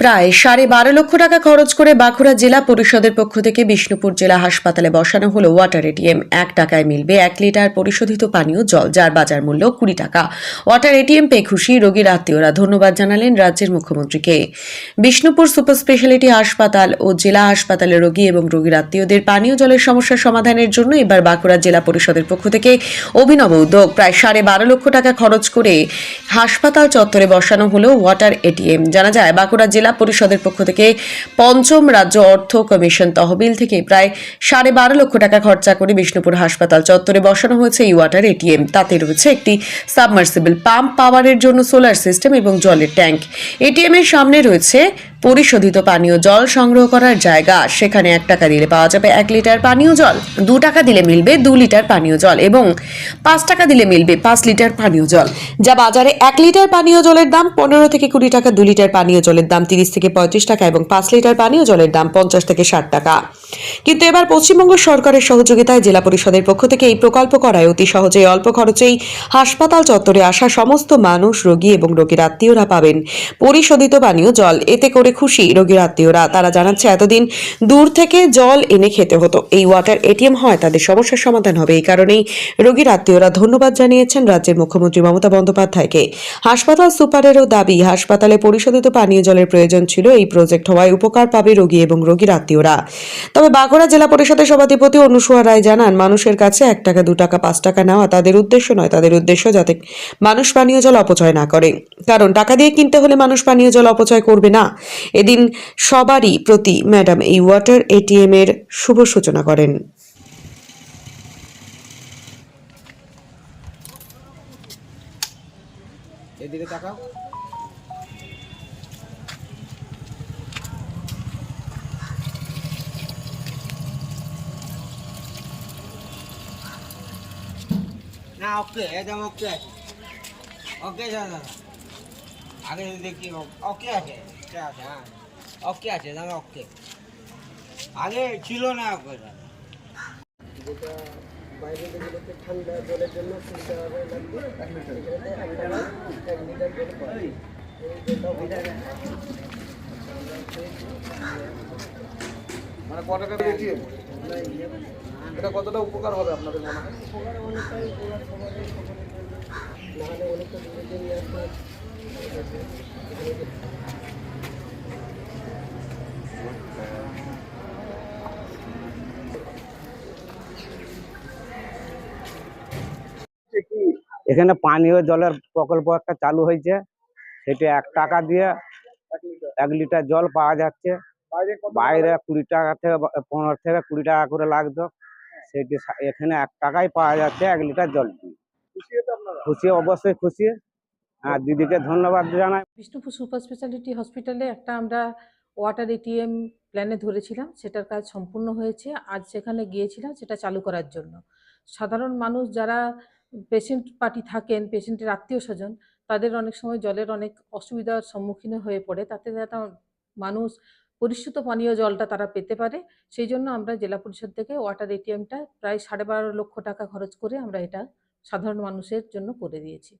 প্রায় সাড়ে বারো লক্ষ টাকা খরচ করে বাঁকুড়া জেলা পরিষদের পক্ষ থেকে বিষ্ণুপুর জেলা হাসপাতালে বসানো হলো ওয়াটার এটিএম। এক টাকায় মিলবে এক লিটার পরিশোধিত পানীয় জল, যার বাজার মূল্য কুড়ি টাকা। ওয়াটার এটিএম পেয়ে খুশি রোগীর আত্মীয়রা। ধন্যবাদ জানালেন রাজ্যের মুখ্যমন্ত্রীকে। বিষ্ণুপুর সুপার স্পেশালিটি হাসপাতাল ও জেলা হাসপাতালের রোগী এবং রোগীর আত্মীয়দের পানীয় জলের সমস্যা সমাধানের জন্য এবার বাঁকুড়া জেলা পরিষদের পক্ষ থেকে অভিনব উদ্যোগ। প্রায় সাড়ে বারো লক্ষ টাকা খরচ করে হাসপাতাল চত্বরে বসানো হলো ওয়াটার এটিএম। জানা যায়, বাঁকুড়া জেলা পরিষদের পক্ষ থেকে পঞ্চম রাজ্য অর্থ কমিশন তহবিল থেকে প্রায় সাড়ে বারো লক্ষ টাকা খরচা করে বিষ্ণুপুর হাসপাতাল চত্বরে বসানো হয়েছে এই ওয়াটার এটিএম। তাতে রয়েছে একটি সাবমার্সিবল পাম্প পাওয়ারের জন্য সোলার সিস্টেম এবং জলের ট্যাঙ্ক। এটিএম এর সামনে রয়েছে পরিশোধিত পানীয় জল সংগ্রহ করার জায়গা। সেখানে এক টাকা দিলে পাওয়া যাবে এক লিটার পানীয় জল, দু টাকা দিলে মিলবে দু লিটার পানীয় জল এবং পাঁচ টাকা দিলে মিলবে পাঁচ লিটার পানীয় জল। যা বাজারে এক লিটার পানীয় জলের দাম পনেরো থেকে কুড়ি টাকা, দু লিটার পানীয় জলের দাম তিরিশ থেকে পঁয়ত্রিশ টাকা এবং পাঁচ লিটার পানীয় জলের দাম পঞ্চাশ থেকে ষাট টাকা। কিন্তু এবার পশ্চিমবঙ্গ সরকারের সহযোগিতায় জেলা পরিষদের পক্ষ থেকে এই প্রকল্প করায় অতি সহজেই অল্প খরচেই হাসপাতাল চত্বরে আসা সমস্ত মানুষ, রোগী এবং রোগীর আত্মীয়রা পাবেন পরিশোধিত পানীয় জল। এতে করে খুশি রোগীর আত্মীয়রা। তারা জানাচ্ছে, এতদিন দূর থেকে জল এনে খেতে হতো। এই ওয়াটার এটিএম হয়, তাদের সমস্যার সমাধান হবে। এই কারণেই রোগীর আত্মীয়রা ধন্যবাদ জানিয়েছেন রাজ্যের মুখ্যমন্ত্রী মমতা বন্দ্যোপাধ্যায়কে। হাসপাতাল সুপারেরও দাবি, হাসপাতালে পরিশোধিত পানীয় জলের প্রয়োজন ছিল। এই প্রজেক্ট হওয়ায় উপকার পাবে রোগী এবং রোগীর আত্মীয়রা। তবে বাঁকুড়া জেলা পরিষদের সভাধিপতি অনুসুয়া রায় জানান, মানুষের কাছে এক টাকা, দু টাকা, পাঁচ টাকা নেওয়া তাদের উদ্দেশ্য নয়। তাদের উদ্দেশ্য যাতে মানুষ পানীয় জল অপচয় না করে। কারণ টাকা দিয়ে কিনতে হলে মানুষ পানীয় জল অপচয় করবে না। এদিন সবারই প্রতি ম্যাডাম এই ওয়াটার এটিএম এর শুভ সূচনা করেন। না, ওকে একদম ওকে। ওকে, দাদা। আগে দেখি, ওকে আছে ওকে আছে হ্যাঁ ওকে আছে দাদা ওকে আগে ছিল না দাদা। যেটা বাইরে ঠান্ডা জলের জন্য হবে লাগবে এক লিটার জল মানে ক টাকা এটিএম এটা কতটা উপকার হবে আপনাদের মনে হয়? উপকার অনেকটাই উপকার সবারই। নাহলে অনেকটা দূরে নিয়ে আসতে এখানে পানীয় জলের প্রকল্প একটা চালু হয়েছে। সেটা এক টাকা দিয়ে এক লিটার জল পাওয়া যাচ্ছে। বাইরে কুড়ি টাকা থেকে পনেরো থেকে কুড়ি টাকা করে লাগতো। সেটি এখানে এক টাকায় পাওয়া যাচ্ছে এক লিটার জল খুশি অবশ্যই খুশি। আর দিদিকে ধন্যবাদ জানাই। বিষ্ণুপুর সুপার স্পেশালিটি হসপিটালে একটা আমরা ওয়াটার এটিএম প্ল্যানে ধরেছিলাম। সেটার কাজ সম্পূর্ণ হয়েছে। আজ সেখানে গিয়েছিলাম, সেটা চালু করার জন্য। সাধারণ মানুষ যারা পেশেন্ট পার্টি থাকেন পেশেন্টের আত্মীয় স্বজন, তাদের অনেক সময় জলের অনেক অসুবিধার সম্মুখীন হয়ে পড়ে। তাতে যাতে মানুষ পরিশ্রুত পানীয় জলটা তারা পেতে পারে। সেই জন্য আমরা জেলা পরিষদ থেকে ওয়াটার এটিএমটা প্রায় সাড়ে বারো লক্ষ টাকা খরচ করে আমরা এটা সাধারণ মানুষের জন্য করে দিয়েছি।